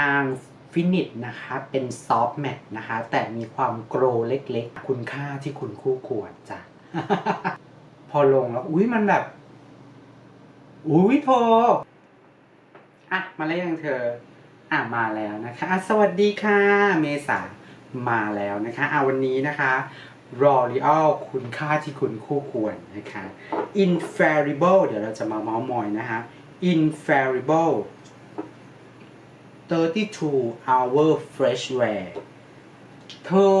นางฟินิชนะคะเป็นซอฟต์แมทนะคะ แต่มีความโกรเล็กๆ คุณค่าที่คุณคู่ควรจ้ะ พอลงแล้ว อุ้ยมันแบบ อุ้ยโทอะ มาแล้วยังเธอ อะ มาแล้วนะคะะสวัสดีค่ะ เมษามาแล้วนะคะอะวันนี้นะคะรอรีออลคุณค่าที่คุณคู่ควรนะคะ infallible เดี๋ยวเราจะมาเมาส์มอยนะคะ infallible 32 hour fresh wear เธอ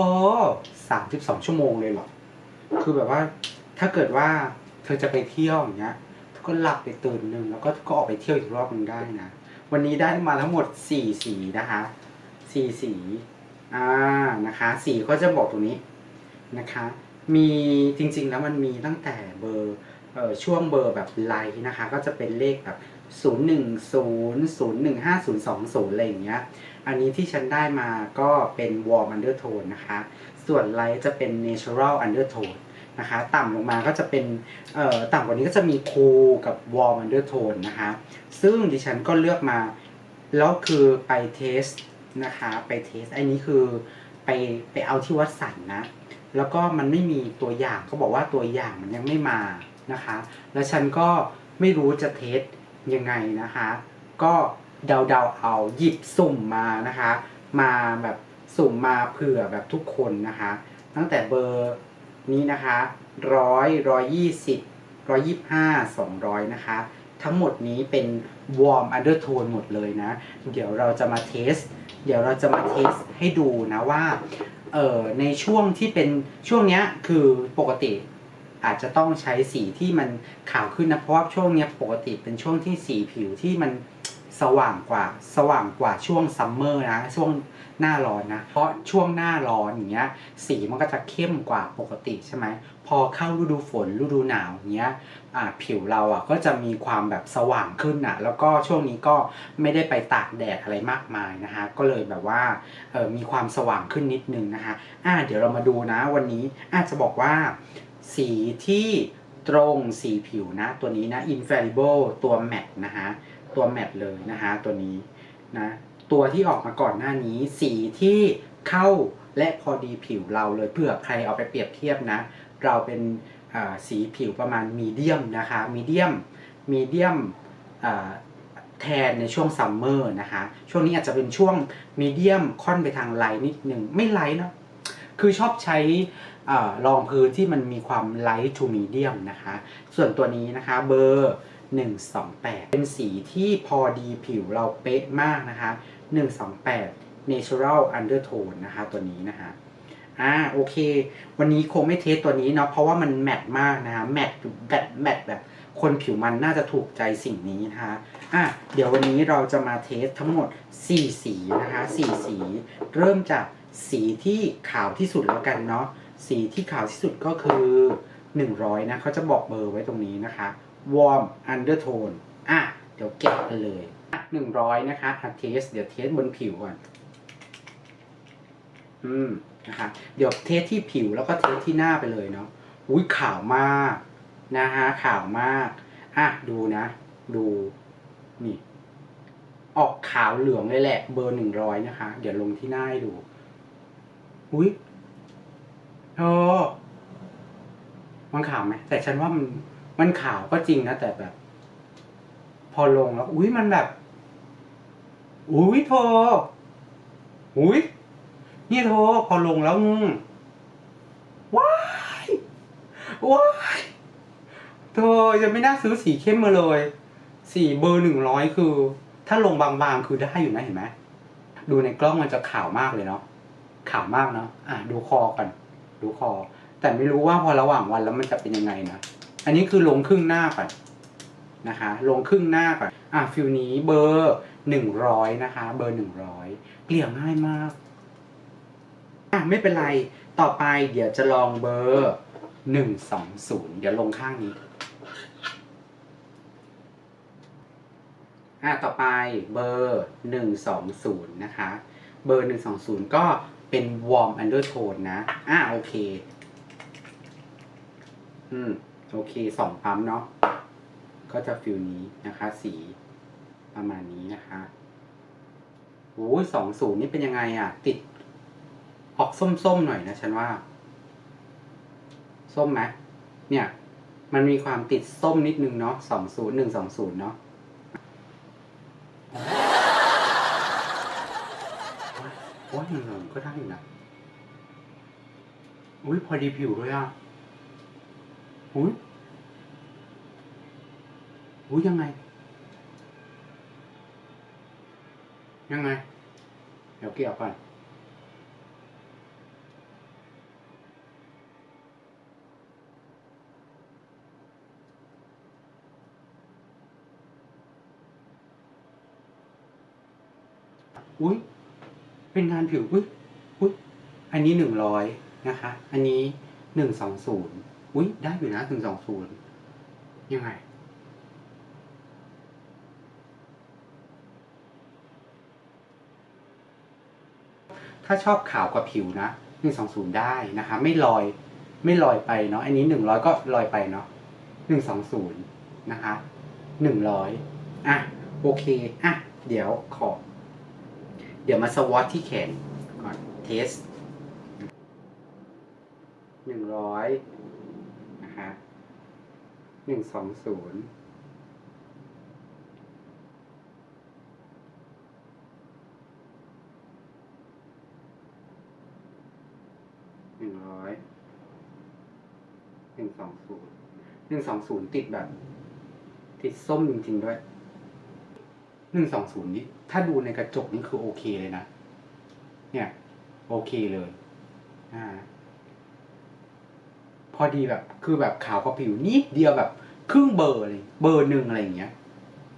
32 ชั่วโมงเลยเหรอ คือแบบว่าถ้าเกิดว่าเธอจะไปเที่ยวอย่างเงี้ยเธอก็หลับไปตื่นหนึ่งแล้วก็ก็ออกไปเที่ยวอีกรอบหนึงได้นะ วันนี้ได้มาทั้งหมด 4 สีนะคะ4สีอ่านะคะ สีก็จะบอกตรงนี้นะคะ มีจริงๆแล้วมันมีตั้งแต่เบอร์ ช่วงเบอร์แบบไลท์นะคะ ก็จะเป็นเลขแบบ0 1 0 0 1 5 0 2 0อะไรอย่างเงี้ย อันนี้ที่ฉันได้มาก็เป็น warm undertone นะคะ ส่วนไลท์จะเป็น natural undertone นะคะ ต่ำลงมาก็จะเป็นต่ำกว่านี้ก็จะมี cool กับ warm undertone นะคะ ซึ่งดิฉันก็เลือกมา แล้วคือไปเทสนะคะ ไปเทส อันนี้คือไปไปเอาที่วัดสันนะ แล้วก็มันไม่มีตัวอย่างเขาบอกว่าตัวอย่างมันยังไม่มา นะคะ แล้วฉันก็ไม่รู้จะเทสยังไงนะคะ ก็เดาๆเอาหยิบสุ่มมานะคะ มาแบบสุ่มมาเผื่อแบบทุกคนนะคะ ตั้งแต่เบอร์นี้นะคะร้อยร้อยยี่สิบร้อยยี่ห้าสองร้อยนะคะ ทั้งหมดนี้เป็น warm undertone หมดเลยนะ เดี๋ยวเราจะมาเทส เดี๋ยวเราจะมาเทสให้ดูนะว่าเอ่อในช่วงที่เป็นช่วงเนี้ยคือปกติ อาจจะต้องใช้สีที่มันขาวขึ้นนะเพราะว่าช่วงนี้ปกติเป็นช่วงที่สีผิวที่มันสว่างกว่าสว่างกว่าช่วงซัมเมอร์นะช่วงหน้าร้อนนะเพราะช่วงหน้าร้อนอย่างเงี้ยสีมันก็จะเข้มกว่าปกติใช่ไหมพอเข้าฤดูฝนฤดูหนาวอย่างเงี้ยผิวเราอะก็จะมีความแบบสว่างขึ้นอะแล้วก็ช่วงนี้ก็ไม่ได้ไปตากแดดอะไรมากมายนะคะ ก็เลยแบบว่าออมีความสว่างขึ้นนิดนึงนะคะอ่าเดี๋ยวเรามาดูนะวันนี้อาจจะบอกว่า สีที่ตรงสีผิวนะ ตัวนี้นะ infallible ตัวแมตนะฮะ ตัวแมตเลยนะฮะ ตัวนี้นะ ตัวที่ออกมาก่อนหน้านี้ สีที่เข้าและพอดีผิวเราเลยเผื่อใครเอาไปเปรียบเทียบนะ เราเป็นสีผิวประมาณมีเดียมนะคะมีเดียมมีเดียมแทนในช่วงซัมเมอร์นะคะ ช่วงนี้อาจจะเป็นช่วงมีเดียมค่อนไปทางไลท์นิดนึงไม่ไลท์เนอะคือชอบใช้ รองพื้นที่มันมีความ light to medium นะคะ ส่วนตัวนี้นะคะเบอร์ 128 เป็นสีที่พอดีผิวเราเป๊ะมากนะคะ 128 natural undertone นะคะ ตัวนี้นะคะอ่าโอเค วันนี้คงไม่เทสตัวนี้เนาะเพราะว่ามันแมทมากนะคะแมทแบบแมทแบบคนผิวมันน่าจะถูกใจสิ่งนี้นะคะอะเดี๋ยววันนี้เราจะมาเทสทั้งหมด 4 สีนะคะ 4 สี เริ่มจากสีที่ขาวที่สุดแล้วกันเนาะ สีที่ขาวที่สุดก็คือ 100 นะเขาจะบอกเบอร์ไว้ตรงนี้นะคะ warm undertone อะ เดี๋ยวเก็บกันเลยอะ100 นะคะอะเทส เดี๋ยวเทสบนผิวก่อน อืม นะคะ เดี๋ยวเทสที่ผิวแล้วก็เทสที่หน้าไปเลยเนาะ อุ้ยขาวมาก นะฮะขาวมาก อะ ดูนะ ดู นี่ ออกขาวเหลืองเลยแหละ เบอร์ 100 นะคะ เดี๋ยวลงที่หน้าให้ดู อุ้ย เธอมันขาวไหมแต่ฉันว่ามันมันขาวก็จริงนะแต่แบบ พอลงแล้ว อุ้ยมันแบบ อุ้ยเธออุ้ยนี่เธอพอลงแล้วงงว้ายว้ายเธอจะไม่น่าซื้อสีเข้มมาเลย สีเบอร์หนึ่งร้อยคือ ถ้าลงบางๆคือได้อยู่นะเห็นไหมดูในกล้องมันจะขาวมากเลยเนาะขาวมากเนาะอะดูคอก่อน ดูคอ แต่ไม่รู้ว่าพอระหว่างวันแล้วมันจะเป็นยังไงนะ อันนี้คือลงครึ่งหน้าก่อนนะคะ ลงครึ่งหน้าก่อนอะฟิลนี้เบอร์หนึ่งร้อยนะคะ เบอร์หนึ่งร้อยเกลี่ยง่ายมากอะไม่เป็นไรต่อไปเดี๋ยวจะลองเบอร์หนึ่งสองศูนย์เดี๋ยวลงข้างนี้อะต่อไปเบอร์หนึ่งสองศูนย์นะคะ เบอร์หนึ่งสองศูนย์ก็ เป็น warm undertone นะ อะโอเค อืม โอเคสองปั๊มเนาะ ก็จะฟิลนี้นะคะ สีประมาณนี้นะคะโอ้ยสองศูนย์นี่เป็นยังไงอะ ติด ออกส้มๆหน่อยนะฉันว่า ส้มไหมเนี่ย มันมีความติดส้มนิดนึงเนาะสองศูนย์หนึ่งสองศูนย์เนาะโอ้ยหงหนึ่งก็ได้นะอุ้ยพอดีผิวด้วยอะอุ้ยอุ้ยยังไง ยังไง เดี๋ยวเกี่ยวก่อนอุ้ย เป็นงานผิวอุ้ยอุ้ยอันนี้หนึ่งร้อยนะคะ อันนี้หนึ่งสองศูนย์อุ้ยได้อยู่นะหนึ่งสองศูนย์ยังไง ถ้าชอบขาวกว่าผิวนะหนึ่งสองศูนย์ได้นะคะ ไม่ลอยไม่ลอยไปเนาะอันนี้หนึ่งร้อยก็ลอยไปเนาะหนึ่งสองศูนย์นะคะหนึ่งร้อยอะโอเคอะเดี๋ยวขอ เดี๋ยวมาสวอตที่แขนก่อนเทสหนึ่งร้อยนะคะหนึ่งสองศูนย์หนึ่งร้อยหนึ่งสองศูนย์หนึ่งสองศูนย์ติดแบบ ติดส้มจริงๆด้วย หนึ่งสองศูนย์นี่ถ้าดูในกระจกนี่คือโอเคเลยนะ เนี่ย โอเคเลย อ่า พอดีแบบ คือแบบขาวกว่าผิวนิดเดียวแบบครึ่งเบอร์เลย เบอร์หนึ่งอะไรอย่างเงี้ย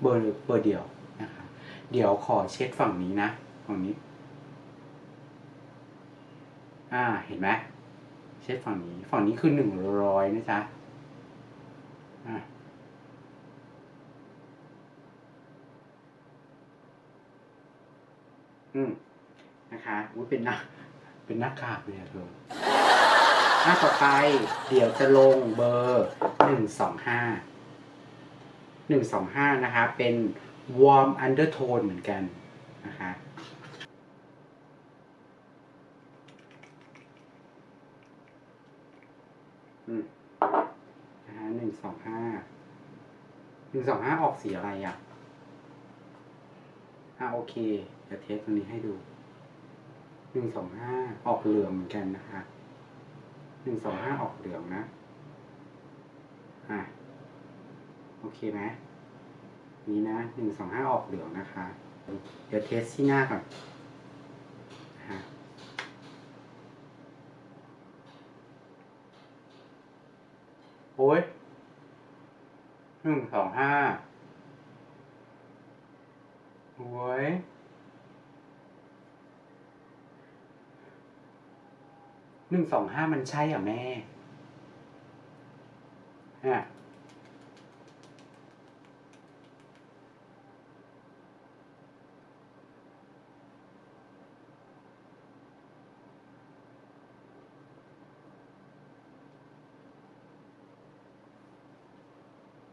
เบอร์เบอร์เดียวนะคะ เดี๋ยวขอเช็ดฝั่งนี้นะฝั่งนี้ อ่า เห็นไหมเช็ดฝั่งนี้ ฝั่งนี้คือหนึ่งร้อยนะจ๊ะ อ่า อืมนะคะอุ้ยเป็นหน้าเป็นหน้ากากเลยอะเธอหน้าต่อไป เดี๋ยวจะลงเบอร์หนึ่งสองห้าหนึ่งสองห้านะคะ เป็น warm undertone เหมือนกันนะคะอืมนะคะหนึ่งสองห้าหนึ่งสองห้าออกสีอะไรอะ อ่าโอเค เดี๋ยวเทสตรงนี้ให้ดูหนึ่งสองห้าออกเหลืองเหมือนกันนะคะหนึ่งสองห้าออกเหลืองนะ อะ โอเคไหมนี่นะหนึ่งสองห้าออกเหลืองนะคะ เดี๋ยวเทสที่หน้าก่อนฮะโอ้ยหนึ่งสองห้าโอ้ย หนึ่งสองห้ามันใช่อะแม่ฮะ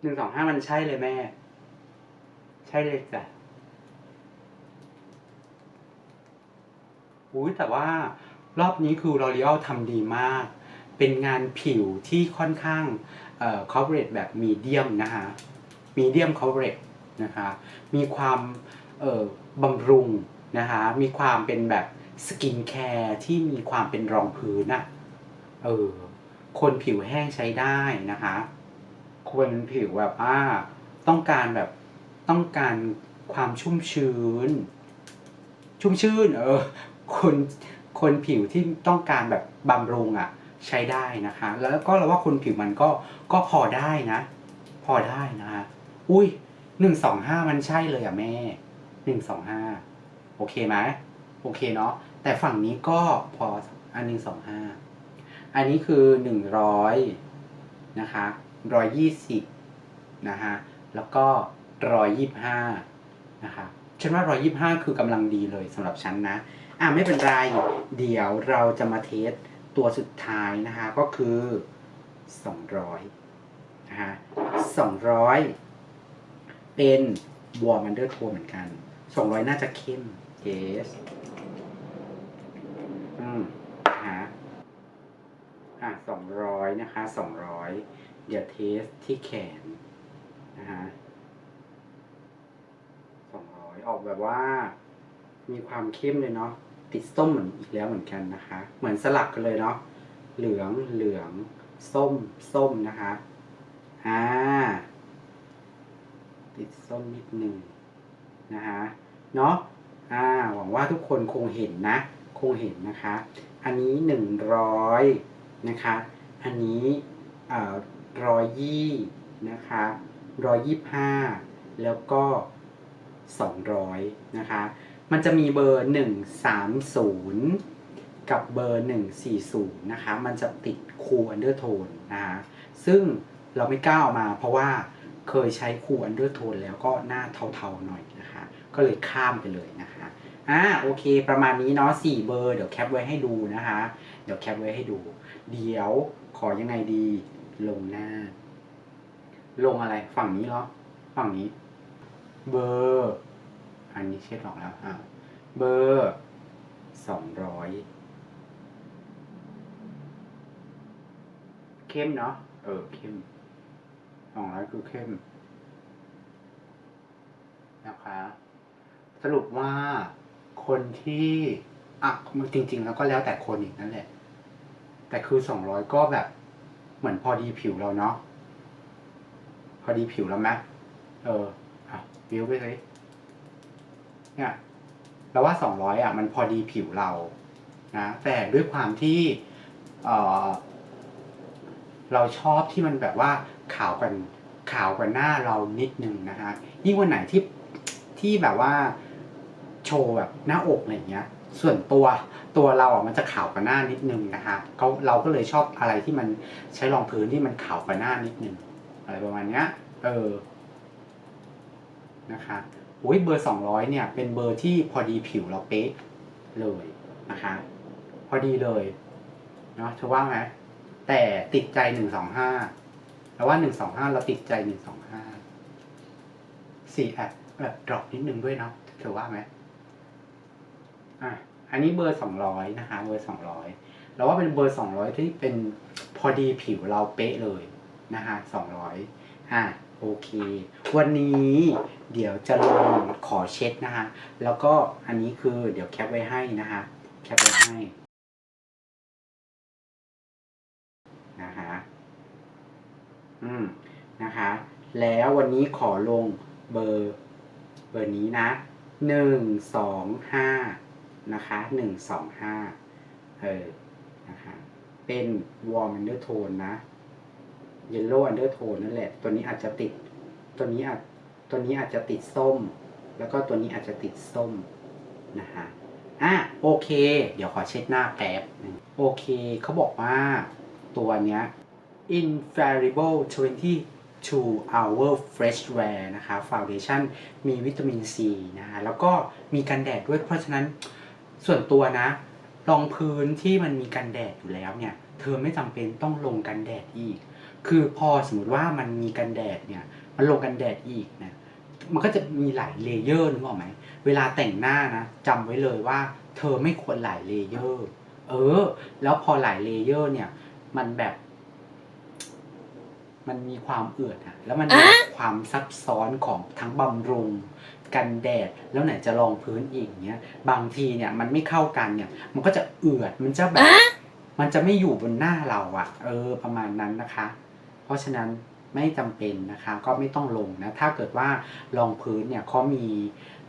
หนึ่งสองห้ามันใช่เลยแม่ ใช่เลยจ้ะอุ้ยแต่ว่า รอบนี้คือ L'Oreal ทำดีมาก เป็นงานผิวที่ค่อนข้างเอ่อ coverage แบบมีเดียมนะคะมีเดียม coverage นะคะมีความเอ่อบำรุงนะคะมีความเป็นแบบสกินแคร์ที่มีความเป็นรองพื้นอะเออคนผิวแห้งใช้ได้นะคะคนผิวแบบว่าต้องการแบบต้องการความชุ่มชื้น ชุ่มชื่นเออคน คนผิวที่ต้องการแบบบำรุงอะใช้ได้นะคะ แล้วก็เราว่าคนผิวมันก็ก็พอได้นะ พอได้นะคะอุ้ยหนึ่งสองห้ามันใช่เลยอะแม่หนึ่งสองห้าโอเคไหมโอเคเนาะแต่ฝั่งนี้ก็พออันหนึ่งสองห้าอันนี้คือหนึ่งร้อยนะคะร้อยยี่สิบนะคะแล้วก็ร้อยยี่ห้านะคะฉันว่าร้อยยี่ห้าคือกำลังดีเลยสำหรับฉันนะ อะไม่เป็นไร เดี๋ยวเราจะมาเทสตัวสุดท้ายนะคะ ก็คือ 200นะคะ200 เป็นวอร์มันเดอร์โทนเหมือนกัน 200 น่าจะเข้มเทสอืมฮะอะสองร้อยนะคะสองร้อยเดี๋ยวเทสที่แขนนะฮะสองร้อยออกแบบว่ามีความเข้มเลยเนาะ ติดส้มเหมือนอีกแล้วเหมือนกันนะคะ เหมือนสลับกันเลยเนาะเหลืองเหลืองส้มส้มนะคะอ่าติดส้มนิดหนึ่งนะคะเนาะอ่าหวังว่าทุกคนคงเห็นนะ คงเห็นนะคะ อันนี้หนึ่งร้อยนะคะ อันนี้ร้อยยี่นะคะร้อยยี่ห้าแล้วก็สองร้อยนะคะ มันจะมีเบอร์หนึ่งสามศูนย์กับเบอร์หนึ่งสี่ศูนย์นะคะ มันจะติดคูอันเดอร์โทนนะคะซึ่งเราไม่กล้าเอามาเพราะว่าเคยใช้คูอันเดอร์โทนแล้วก็หน้าเทาๆหน่อยนะคะ ก็เลยข้ามไปเลยนะคะอ่าโอเค ประมาณนี้เนาะสี่เบอร์เดี๋ยวแคปไว้ให้ดูนะคะ เดี๋ยวแคปไว้ให้ดู เดี๋ยวขอยังไงดี ลงหน้า ลงอะไรฝั่งนี้เหรอ ฝั่งนี้ เบอร์ อันนี้เช็ดออกแล้วอ่าเบอร์สองร้อยเข้มเนาะเออเข้มสองร้อยคือเข้มนะคะ สรุปว่าคนที่อะมันจริง ๆ แล้วก็แล้วแต่คนอีกนั่นแหละ แต่คือสองร้อยก็แบบเหมือนพอดีผิวเราเนาะพอดีผิวแล้วไหมเอออะวิวไปเลย เนี่ยเราว่าสองร้อยอะมันพอดีผิวเรานะแต่ด้วยความที่เออเราชอบที่มันแบบว่าขาวกันขาวกว่าหน้าเรานิดนึงนะคะยิ่งวันไหนที่ที่แบบว่าโชว์แบบหน้าอกอะไรเงี้ย ส่วนตัวตัวเราอะมันจะขาวกว่าหน้านิดนึงนะคะเขาเราก็เลยชอบอะไรที่มันใช้รองพื้นที่มันขาวกว่าหน้านิดนึงอะไรประมาณเนี้ย เออ นะคะโอ้ยเบอร์สองร้อยเนี่ย เป็นเบอร์ที่พอดีผิวเราเป๊ะเลยนะคะ พอดีเลยเนาะเธอว่าไหมแต่ติดใจหนึ่งสองห้าแล้วว่าหนึ่งสองห้าเราติดใจหนึ่งสองห้าสี่แอบแบบดรอปนิดนึงด้วยเนาะเธอว่าไหมอะอันนี้เบอร์สองร้อยนะคะ เบอร์สองร้อยเราว่าเป็นเบอร์สองร้อยที่เป็นพอดีผิวเราเป๊ะเลยนะคะสองร้อยอะ โอเค วันนี้เดี๋ยวจะลงขอเช็ดนะคะ แล้วก็อันนี้คือเดี๋ยวแคปไว้ให้นะคะ แคปไว้ให้นะคะอืมนะคะ แล้ววันนี้ขอลงเบอร์เบอร์นี้นะหนึ่งสองห้านะคะหนึ่งสองห้าเออนะคะ เป็น warm undertone นะ yellow undertone นั่นแหละ ตัวนี้อาจจะติด ตัวนี้อาจตัวนี้อาจจะติดส้ม แล้วก็ตัวนี้อาจจะติดส้มนะคะอะโอเค เดี๋ยวขอเช็ดหน้าแป๊บโอเคเขาบอกว่าตัวเนี้ย infallible 22 hour fresh wear นะคะ foundation มีวิตามินซีนะคะแล้วก็มีกันแดดด้วยเพราะฉะนั้นส่วนตัวนะ รองพื้นที่มันมีกันแดดอยู่แล้วเนี่ย เธอไม่จำเป็นต้องลงกันแดดอีก คือพอสมมติว่ามันมีกันแดดเนี่ย มันลงกันแดดอีกนะมันก็จะมีหลายเลเยอร์นึกออกไหมเวลาแต่งหน้านะจำไว้เลยว่า เธอไม่ควรหลายเลเยอร์ เออ แล้วพอหลายเลเยอร์ เนี่ย มันแบบ มันมีความเอือดอะแล้วมันมีความซับซ้อนของทั้งบำรุงกันแดดแล้วไหนจะรองพื้นอีกเนี้ย บางทีเนี่ยมันไม่เข้ากันเนี่ย มันก็จะเอือดมันจะแบบ มันจะไม่อยู่บนหน้าเราอะเออ ประมาณนั้นนะคะ เพราะฉะนั้นไม่จำเป็นนะคะก็ไม่ต้องลงนะถ้าเกิดว่ารองพื้นเนี่ยเขามี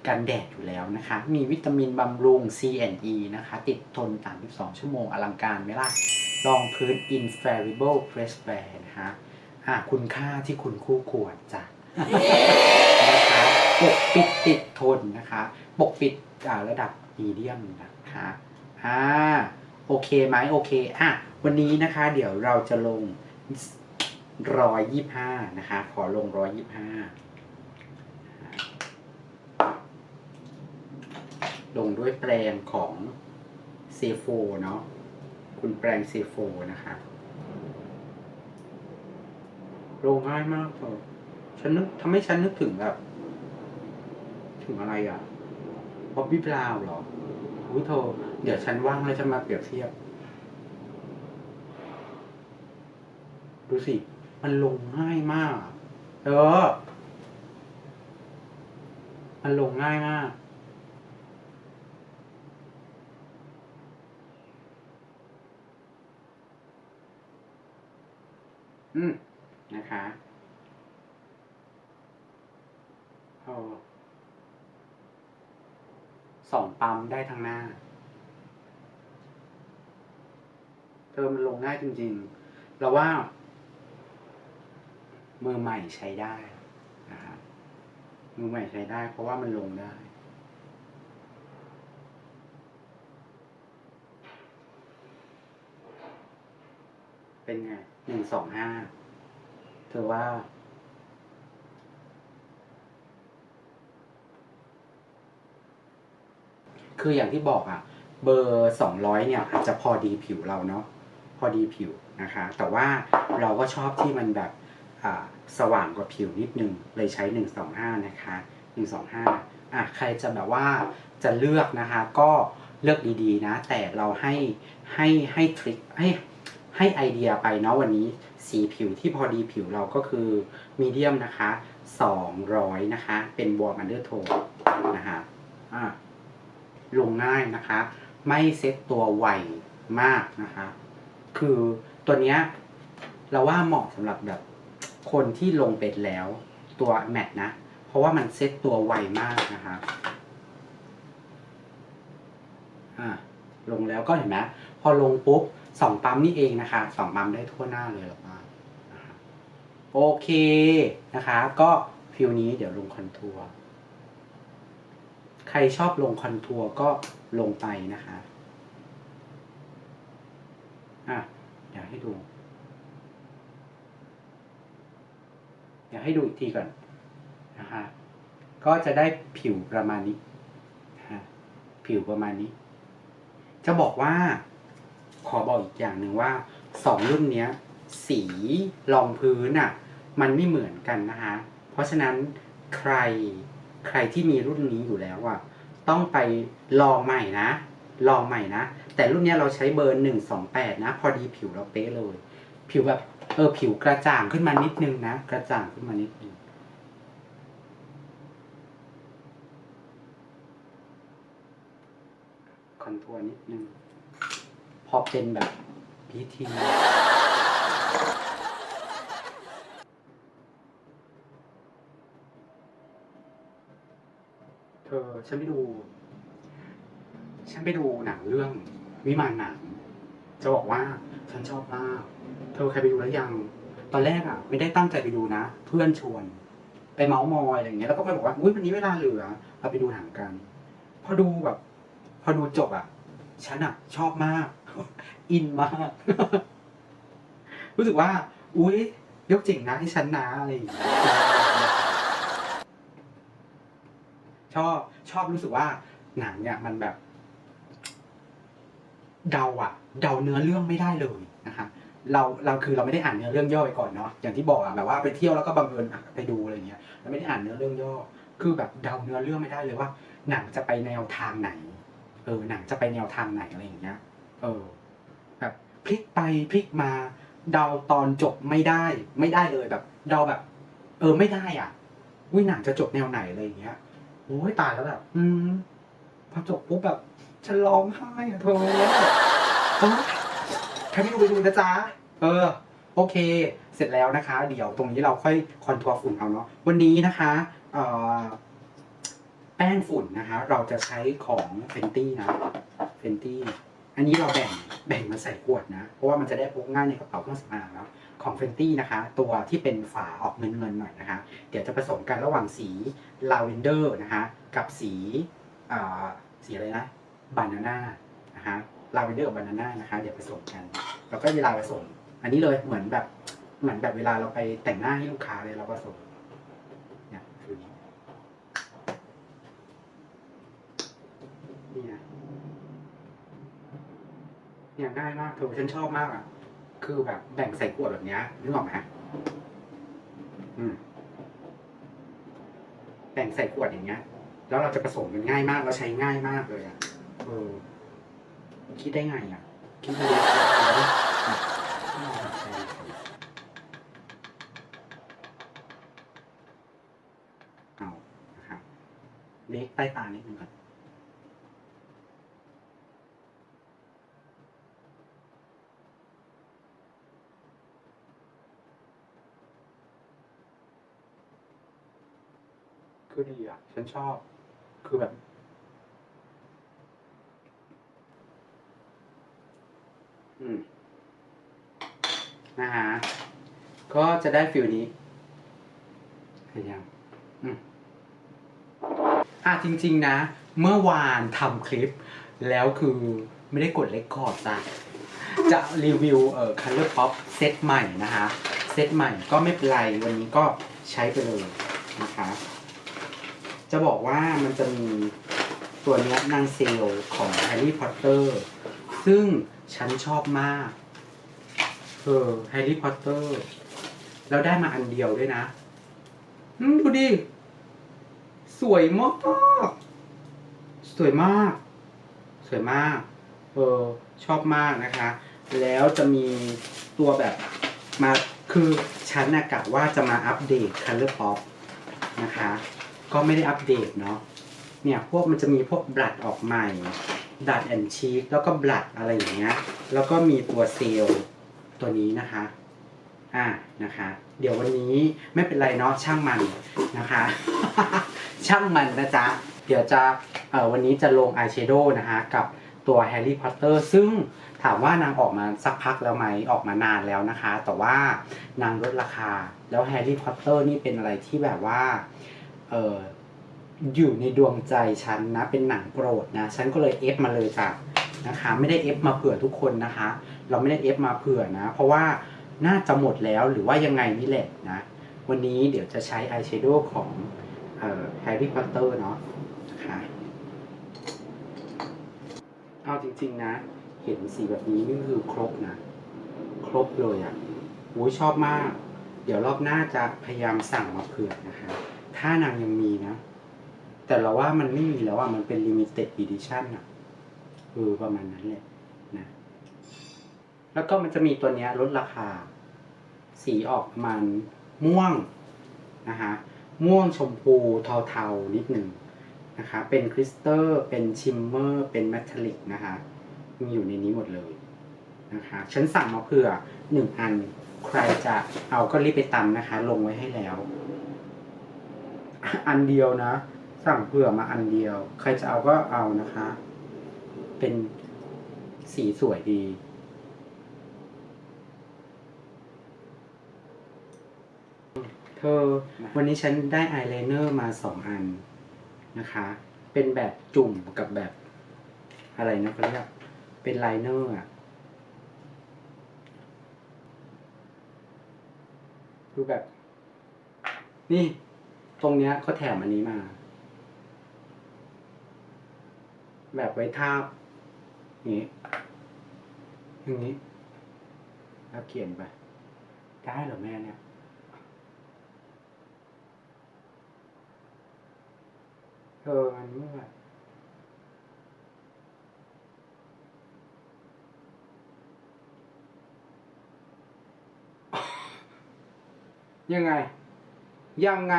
กันแดดอยู่แล้วนะคะ มีวิตามินบำรุง C and E นะคะ ติดทน 32 ชั่วโมงอลังการไหมล่ะรองพื้น Infallible Fresh Wear นะคะอะคุณค่าที่คุณคู่ควรจ้ะนะคะปกปิดติดทนนะคะ ปกปิดระดับมีเดียมนะคะอ่าโอเคไหมโอเคอะวันนี้นะคะ เดี๋ยวเราจะลง ร้อยยี่ห้านะคะ ขอลงร้อยยี่ห้าลงด้วยแปรงของเซโฟเนาะคุณแปรงเซโฟนะคะ ลงง่ายมากเธอฉันนึกทำให้ฉันนึกถึงแบบ ถึงอะไรอะบ๊อบบี้บราวน์เหรออุ้ยโทเดี๋ยวฉันว่างแล้วจะมาเปรียบเทียบ ดูสิ มันลงง่ายมากเออมันลงง่ายมาก อืม นะคะโอ้สองปั๊มได้ทั้งหน้า เธอมันลงง่ายจริงๆ เราว่า มือใหม่ใช้ได้นะครับมือใหม่ใช้ได้ เพราะว่ามันลงได้เป็นไงหนึ่งสองห้าเธอว่า คืออย่างที่บอกอะเบอร์สองร้อยเนี่ย อาจจะพอดีผิวเราเนาะพอดีผิวนะคะ แต่ว่าเราก็ชอบที่มันแบบ อ่า สว่างกว่าผิวนิดนึง เลยใช้หนึ่งสองห้านะคะหนึ่งสองห้าอะใครจะแบบว่าจะเลือกนะคะก็เลือกดีๆนะ แต่เราให้ให้ให้ทริคให้ให้ไอเดียไปเนาะวันนี้สีผิวที่พอดีผิวเราก็คือมีเดียมนะคะ 200 นะคะ เป็นวอร์มอันเดอร์โทนนะคะอ่าลงง่ายนะคะ ไม่เซ็ตตัวไวมากนะคะ คือตัวเนี้ยเราว่าเหมาะสำหรับแบบ คนที่ลงเป็นแล้วตัวแมทนะ เพราะว่ามันเซตตัวไวมากนะคะอ่าลงแล้วก็เห็นไหมพอลงปุ๊บสองปั๊มนี่เองนะคะสองปั๊มได้ทั่วหน้าเลยหรอกว่านะโอเคนะคะ ก็ฟิวนี้เดี๋ยวลงคอนทัวร์ใครชอบลงคอนทัวร์ก็ลงไปนะคะอะอยากให้ดู อยากให้ดูอีกทีก่อนนะคะก็จะได้ผิวประมาณนี้นะฮะผิวประมาณนี้ จะบอกว่า ขอบอกอีกอย่างหนึ่งว่าสองรุ่นเนี้ย สีรองพื้นอะ มันไม่เหมือนกันนะคะ เพราะฉะนั้นใครใครที่มีรุ่นนี้อยู่แล้วอะ ต้องไปลองใหม่นะ ลองใหม่นะ แต่รุ่นนี้เราใช้เบอร์หนึ่งสองแปดนะ พอดีผิวเราเป๊ะเลย ผิวแบบ เออผิวกระจ่างขึ้นมานิดนึงนะ กระจ่างขึ้นมานิดนึงคอนทัวร์นิดนึง พอเป็นแบบพิธีเธอฉันไปดู ฉันไปดูหนังเรื่องวิมานหนัง จะบอกว่าฉันชอบมาก เธอใครไปดูแล้วยัง ตอนแรกอะ ไม่ได้ตั้งใจไปดูนะ เพื่อนชวน ไปเมาส์มอยอะไรอย่างเงี้ย แล้วก็ไปบอกว่า อุ้ยวันนี้เวลาเหลือ เราไปดูหนังกัน พอดูแบบ พอดูจบอะ ฉันอะ ชอบมาก อินมาก รู้สึกว่า อุ้ยยกจริงนะให้ฉันนะอะไรอย่างเงี้ย ชอบ ชอบรู้สึกว่า หนังเนี่ยมันแบบ เดาอะ เดาเนื้อเรื่องไม่ได้เลยนะคะ เราเราคือเราไม่ได้อ่านเนื้อเรื่องย่อไปก่อนเนาะอย่างที่บอกอะแบบว่าไปเที่ยวแล้วก็บังเอิญอะไปดูอะไรเงี้ยเราไม่ได้อ่านเนื้อเรื่องย่อ คือแบบเดาเนื้อเรื่องไม่ได้เลยว่า หนังจะไปแนวทางไหน เออหนังจะไปแนวทางไหนอะไรอย่างเงี้ย เออ แบบพลิกไปพลิกมา เดาตอนจบไม่ได้ ไม่ได้เลยแบบ เดาแบบ เออไม่ได้อะวิหนังจะจบแนวไหนอะไรอย่างเงี้ยโอ้ยตายแล้วแบบ อืมพอจบปุ๊บแบบฉันร้องไห้อะเธอโอ๊ย ใครไม่ดูไปดูนะจ๊ะ เออ โอเค เสร็จแล้วนะคะ เดี๋ยวตรงนี้เราค่อยคอนทัวร์ฝุ่นเอาเนาะ วันนี้นะคะเอ่อแป้งฝุ่นนะคะ เราจะใช้ของเฟนตี้นะ เฟนตี้ อันนี้เราแบ่งแบ่งมาใส่ขวดนะ เพราะว่ามันจะได้พกง่ายในกระเป๋าเครื่องสำอางแล้วของเฟนตี้นะคะ ตัวที่เป็นฝาออกเงินเงินๆหน่อยนะคะ เดี๋ยวจะผสมกันระหว่างสีลาเวนเดอร์นะคะ กับสีสีอะไรนะบานาน่านะคะ ลาเวนเดอร์กับบานาน่านะคะเดี๋ยวผสมกัน แล้วก็เวลาผสม อันนี้เลยเหมือนแบบเหมือนแบบเวลาเราไปแต่งหน้าให้ลูกค้าเลยเราผสมเนี่ยคือนี้นี่นะเนี่ยง่ายมากเธอฉันชอบมากอะ คือแบบแบ่งใส่ขวดแบบเนี้ยนึกออกไหมอืมแบ่งใส่ขวดอย่างเงี้ย แล้วเราจะผสมมันง่ายมากแล้วใช้ง่ายมากเลยอะเออ คิดได้ไงอะคิดได้ไงเอานะครับเล็กใต้ตานิดนึงก่อนคือดีอะ ฉันชอบ คือแบบ อืม นะฮะก็จะได้ฟิลนี้เห็นยังอืมอะจริง ๆ นะ เมื่อวานทำคลิป แล้วคือไม่ได้กดเลคคอร์ดจ้ะจะรีวิวเอ่อ Color Pop เซตใหม่นะคะ เซตใหม่ก็ไม่เป็นไร วันนี้ก็ใช้ไปเลยนะคะ จะบอกว่ามันจะมีตัวเนี้นางเซลของแฮร์รี่พอตเตอร์ซึ่งฉันชอบมาก เออแฮร์รี่พอตเตอร์ แล้วได้มาอันเดียวด้วยนะอืมดูดิ สวยมาก สวยมาก สวยมาก เออ ชอบมากนะคะ แล้วจะมีตัวแบบมาคือฉันนะกะว่าจะมาอัปเดต Color Pop นะคะ ก็ไม่ได้อัปเดตเนาะเนี่ย พวกมันจะมีพวกบลัดออกใหม่บลัดแอนชีคแล้วก็บลัดอะไรอย่างเงี้ย แล้วก็มีตัวเซลล์ ตัวนี้นะคะ อ่านะคะ เดี๋ยววันนี้ไม่เป็นไรเนาะช่างมันนะคะ ช่างมันนะจ๊ะ เดี๋ยวจะเอ่อวันนี้จะลงอายแชโดว์นะคะกับตัวแฮร์รี่พอตเตอร์ซึ่งถามว่านางออกมาสักพักแล้วไหมออกมานานแล้วนะคะ แต่ว่านางลดราคา แล้วแฮร์รี่พอตเตอร์นี่เป็นอะไรที่แบบว่าเอออยู่ในดวงใจฉันนะ เป็นหนังโปรดนะ ฉันก็เลยเอฟมาเลยจ้ะนะคะ ไม่ได้เอฟมาเผื่อทุกคนนะคะ เราไม่ได้เอฟมาเผื่อนะ เพราะว่าน่าจะหมดแล้วหรือว่ายังไงนี่แหละนะ วันนี้เดี๋ยวจะใช้อายแชโดว์ของแฮร์รี่พอตเตอร์เนาะนะคะเอาจริง ๆ นะ เห็นสีแบบนี้นี่คือครบนะ ครบเลยอะโอ้ยชอบมาก เดี๋ยวรอบหน้าจะพยายามสั่งมาเผื่อนะคะ ถ้านางยังมีนะ แต่เราว่ามันไม่มีแล้วอะ มันเป็น limited edition อะเออประมาณนั้นแหละนะ แล้วก็มันจะมีตัวเนี้ยลดราคา สีออกมันม่วงนะคะม่วงชมพูเทาๆนิดหนึ่งนะคะเป็นคริสตัลเป็นชิมเมอร์ เป็นแมทัลลิกนะคะมีอยู่ในนี้หมดเลยนะคะฉันสั่งมาเผื่อหนึ่งอันใครจะเอาก็รีบไปตำนะคะ ลงไว้ให้แล้ว อันเดียวนะ สั่งเผื่อมาอันเดียว ใครจะเอาก็เอานะคะ เป็นสีสวยดี ธอ วันนี้ฉันได้อายไลเนอร์มาสองอันนะคะ เป็นแบบจุ่มกับแบบ อะไรนะเขาเรียกเป็นไลเนอร์อะดูแบบ นี่ ตรงเนี้ยเขาแถมอันนี้มา แบบไว้ทาบอย่างนี้อย่างนี้ แล้วเขียนไป ได้เหรอแม่เนี่ย เธอมันเมื่อยังไง ยังไง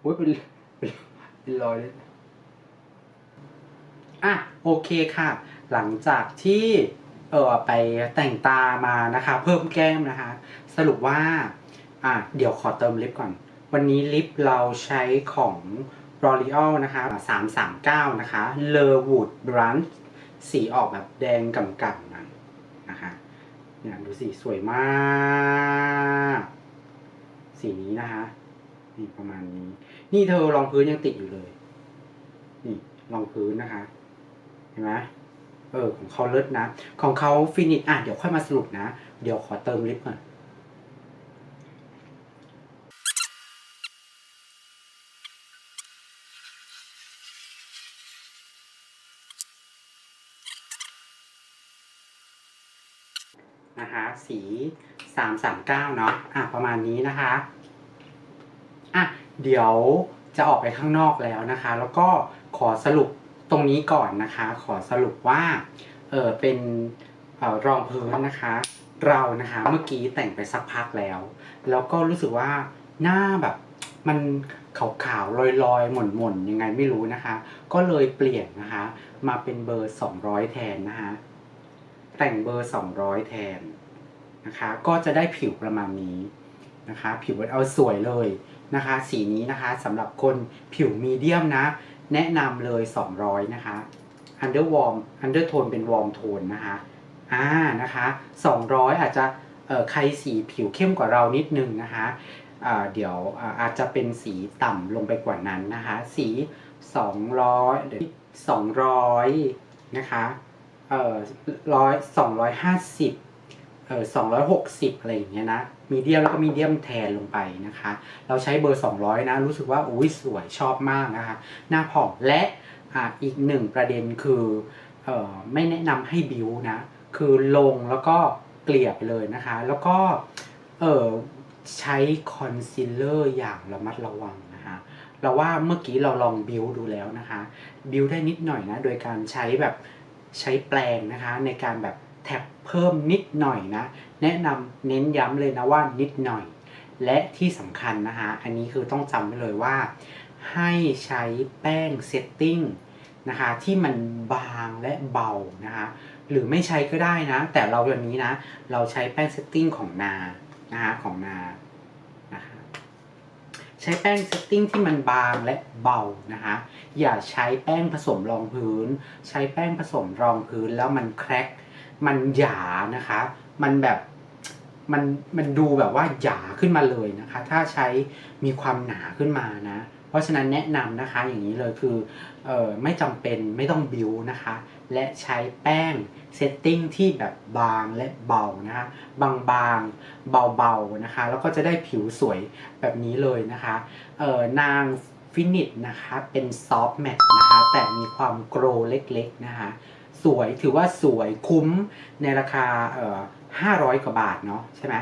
โอ้ยเป็นเป็นเป็นรอยเลยอะโอเคค่ะ หลังจากที่เออไปแต่งตามานะคะ เพิ่มแก้มนะคะ สรุปว่า อะเดี๋ยวขอเติมลิปก่อน วันนี้ลิปเราใช้ของ L'Oreal นะคะ339 นะคะ Lerwood Blush สีออกแบบแดงกำๆหน่อยนะคะเนี่ยดูสิสวยมาก สีนี้นะคะนี่ประมาณนี้ นี่เธอรองพื้นยังติดอยู่เลย นี่รองพื้นนะคะ เห็นไหมเออ ของเขาเลิศนะ ของเขาฟินิชอะ เดี๋ยวค่อยมาสรุปนะ เดี๋ยวขอเติมลิปก่อน นะคะ สี 339เก้าเนาะอะประมาณนี้นะคะอะเดี๋ยวจะออกไปข้างนอกแล้วนะคะ แล้วก็ขอสรุปตรงนี้ก่อนนะคะ ขอสรุปว่าเออเป็นออรองพื้นนะคะ เรานะคะเมื่อกี้แต่งไปสักพักแล้ว แล้วก็รู้สึกว่าหน้าแบบมันขาวๆลอยๆ หม่นๆ ยังไงไม่รู้นะคะ ก็เลยเปลี่ยนนะคะ มาเป็นเบอร์ 200 แทนนะคะ แต่งเบอร์ 200 แทน นะคะ ก็จะได้ผิวประมาณนี้นะคะ ผิวเอาสวยเลยนะคะ สีนี้นะคะสำหรับคนผิวมีเดียมนะ แนะนำเลย 200 นะคะ under warm under tone เป็น warm tone นะคะอ่านะคะ 200 อาจจะเอ่อใครสีผิวเข้มกว่าเรานิดนึงนะคะอ่าเดี๋ยวอาจจะเป็นสีต่ำลงไปกว่านั้นนะคะ สี 200เดี๋ยว200 นะคะเอ่อร้อยสองร้อยห้าสิบ ออสองร้อยหกสิบอะไรอย่างเงี้ยนะมีเดียมแล้วก็มีเดียมแทนลงไปนะคะ เราใช้เบอร์ 200 นะ รู้สึกว่าอุ้ยสวยชอบมากนะคะ หน้าผ่องและอ่าอีกหนึ่งประเด็นคือเออไม่แนะนำให้บิวนะ คือลงแล้วก็เกลี่ยไปเลยนะคะ แล้วก็เออใช้คอนซีลเลอร์อย่างระมัดระวังนะคะเราว่าเมื่อกี้เราลองบิวดูแล้วนะคะบิวได้นิดหน่อยนะ โดยการใช้แบบใช้แปรงนะคะในการแบบ แท็บเพิ่มนิดหน่อยนะ แนะนำเน้นย้ำเลยนะว่านิดหน่อย และที่สำคัญนะคะอันนี้คือต้องจำไว้เลยว่า ให้ใช้แป้งเซตติ้งนะคะที่มันบางและเบานะคะหรือไม่ใช้ก็ได้นะ แต่เราวันนี้นะ เราใช้แป้งเซตติ้งของนานะคะของนานะคะใช้แป้งเซตติ้งที่มันบางและเบานะคะอย่าใช้แป้งผสมรองพื้น ใช้แป้งผสมรองพื้นแล้วมันแครก มันหยานะคะ มันแบบมันมันดูแบบว่าหยาขึ้นมาเลยนะคะ ถ้าใช้มีความหนาขึ้นมานะ เพราะฉะนั้นแนะนำนะคะอย่างนี้เลยคือเออไม่จำเป็นไม่ต้องบิวนะคะ และใช้แป้งเซตติ้งที่แบบบางและเบานะคะบางๆเบาๆนะคะ แล้วก็จะได้ผิวสวยแบบนี้เลยนะคะเออนางฟินิชนะคะเป็นซอฟต์แมตนะคะ แต่มีความโกรเล็กๆนะคะ สวยถือว่าสวยคุ้มในราคาเอ่อ500 กว่าบาทเนาะใช่ไหม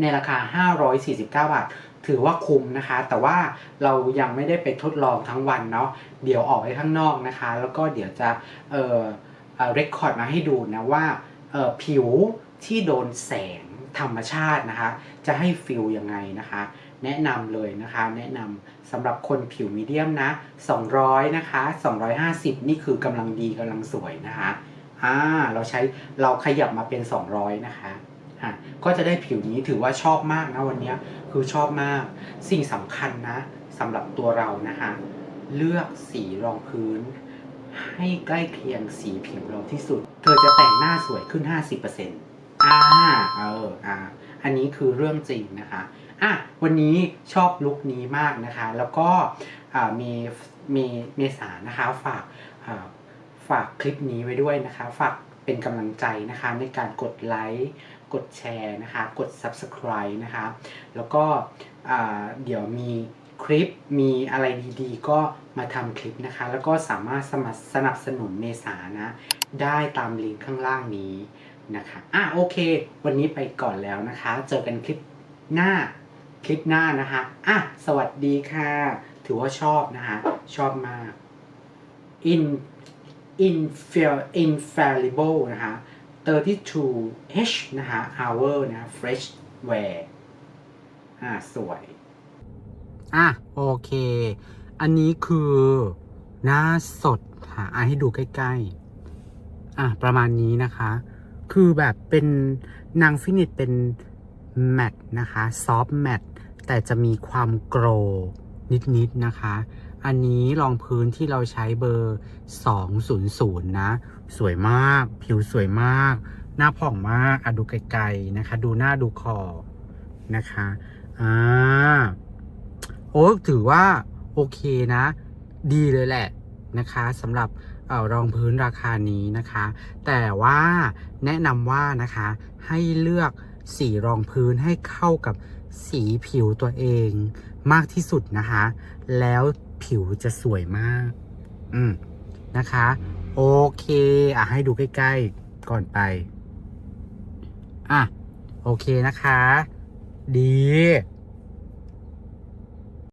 ในราคา 549 บาท ถือว่าคุ้มนะคะ แต่ว่าเรายังไม่ได้ไปทดลองทั้งวันเนาะเดี๋ยวออกไปข้างนอกนะคะ แล้วก็เดี๋ยวจะเอ่อเอ่อเรคคอร์ดมาให้ดูนะว่าเอ่อผิวที่โดนแสงธรรมชาตินะคะ จะให้ฟิลยังไงนะคะ แนะนำเลยนะคะ แนะนำสำหรับคนผิวมีเดียมนะ 200 นะคะ 250 นี่คือกำลังดีกำลังสวยนะคะอ่าเราใช้เราขยับมาเป็น 200 นะคะะก็จะได้ผิวนี้ถือว่าชอบมากนะวันนี้คือชอบมาก สิ่งสำคัญนะสำหรับตัวเรานะคะ เลือกสีรองพื้น ให้ใกล้เคียงสีผิวเราที่สุด เธอจะแต่งหน้าสวยขึ้น 50%อ่าเอออ่าอันนี้คือเรื่องจริงนะคะ อะวันนี้ชอบลุคนี้มากนะคะ แล้วก็มีมีเมษานะคะฝากฝากคลิปนี้ไว้ด้วยนะคะ ฝากเป็นกำลังใจนะคะในการกดไลค์กดแชร์นะคะ กด subscribe นะคะ แล้วก็เดี๋ยวมีคลิปมีอะไรดีๆ ก็มาทำคลิปนะคะ แล้วก็สามารถสมัครสนับสนุนเมษานะ ได้ตามลิงก์ข้างล่างนี้นะคะ อะโอเค วันนี้ไปก่อนแล้วนะคะ เจอกันคลิปหน้า คลิปหน้านะคะอะสวัสดีค่ะ ถือว่าชอบนะคะชอบมาก in infail infallible นะคะ32 h นะคะ hour นะ fresh wear อะ สวย อะ โอเค อันนี้คือหน้าสดค่ะอะให้ดูใกล้ ๆ อะ ประมาณนี้นะคะ คือแบบเป็นนางฟินิชเป็น แมตต์นะคะ ซอฟต์แมตต์ แต่จะมีความโกรนิดๆนะคะ อันนี้รองพื้นที่เราใช้เบอร์ 200 นะ สวยมาก ผิวสวยมาก หน้าผ่องมากอะดูไกลๆนะคะ ดูหน้าดูคอนะคะอ่าโอ้ถือว่าโอเคนะ ดีเลยแหละนะคะสำหรับออรองพื้นราคานี้นะคะ แต่ว่าแนะนำว่านะคะให้เลือกสีรองพื้นให้เข้ากับ สีผิวตัวเองมากที่สุดนะคะ แล้วผิวจะสวยมาก อืม นะคะ โอเค อะ ให้ดูใกล้ ๆ ก่อนไป อะ โอเคนะคะ ดี